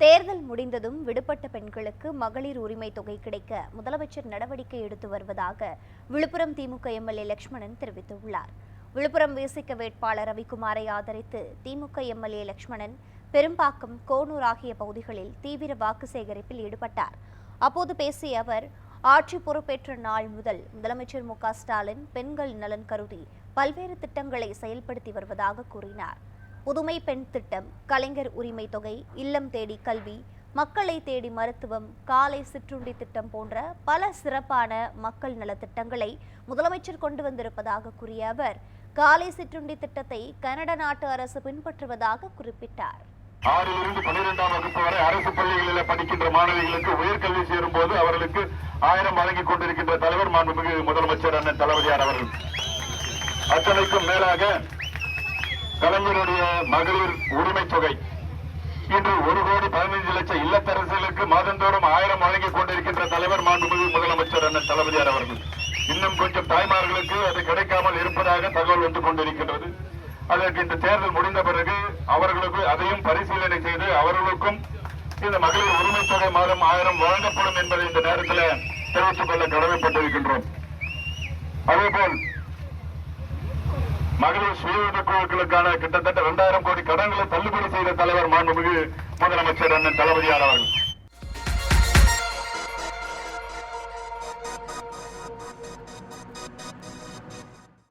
தேர்தல் முடிந்ததும் விடுபட்ட பெண்களுக்கு மகளிர் உரிமை தொகை கிடைக்க முதலமைச்சர் நடவடிக்கை எடுத்து வருவதாக விழுப்புரம் திமுக எம்எல்ஏ லட்சுமணன் தெரிவித்துள்ளார். விழுப்புரம் விசிக வேட்பாளர் ரவிக்குமாரை ஆதரித்து திமுக எம்எல்ஏ லட்சுமணன் பெரும்பாக்கம் கோனூர் ஆகிய பகுதிகளில் தீவிர வாக்கு சேகரிப்பில் ஈடுபட்டார். அப்போது பேசிய அவர் ஆட்சி பொறுப்பேற்ற நாள் முதல் முதலமைச்சர் மு க ஸ்டாலின் பெண்கள் நலன் கருதி பல்வேறு திட்டங்களை செயல்படுத்தி வருவதாக கூறினார். புதுமை பெண் திட்டம் கலைஞர் உரிமை தொகை இல்லம் தேடி கல்வி மக்களை தேடி மருத்துவம் காலை சிற்றுண்டி திட்டம் போன்ற பல சிறப்பான மக்கள் நலத்திட்டங்களை முதலமைச்சர் கொண்டு வந்திருப்பதாக கூறிய அவர் காலை சிற்றுண்டி திட்டத்தை கனடா நாட்டு அரசு பின்பற்றுவதாக குறிப்பிட்டார். ஆறிலிருந்து பன்னிரெண்டாம் வகுப்பு வரை அரசு பள்ளிகளில் படிக்கின்ற மாணவிகளுக்கு உயர்கல்வி சேரும் போது அவர்களுக்கு ஆயிரம் வழங்கிக் கொண்டிருக்கின்ற தலைவர் மாண்புமிகு முதலமைச்சர் அண்ணன் தளபதியார் அவர்கள். அத்தனைக்கும் மேலாக கலைஞருடைய மகளிர் உரிமை தொகை. இன்று ஒரு கோடி பதினைந்து லட்சம் இல்லத்தரசிகளுக்கு மாதந்தோறும் ஆயிரம் வழங்கிக் கொண்டிருக்கின்ற தலைவர் மாண்புமிகு முதலமைச்சர் அண்ணன் தளபதியார் அவர்கள். இன்னும் கொஞ்சம் தாய்மார்களுக்கு அது கிடைக்காமல் இருப்பதாக தகவல் வந்து கொண்டிருக்கின்றது. அதற்கு இந்த தேர்தல் முடிந்த பிறகு அவர்களுக்கு அதையும் பரிசீலனை செய்து அவர்களுக்கும் இந்த மகளிர் உரிமை தொகை மாதம் ஆயிரம் வழங்கப்படும் என்பதை இந்த நேரத்தில் தெரிவித்துக் கொள்ள கடமைப்பட்டிருக்கின்றோம். அதேபோல் மகளிர் சுய குழுக்களுக்கான கிட்டத்தட்ட இரண்டாயிரம் கோடி கடன்களை தள்ளுபடி செய்த தலைவர் மாண்புமிகு முதலமைச்சர் அண்ணன் தளபதியார் அவர்கள்.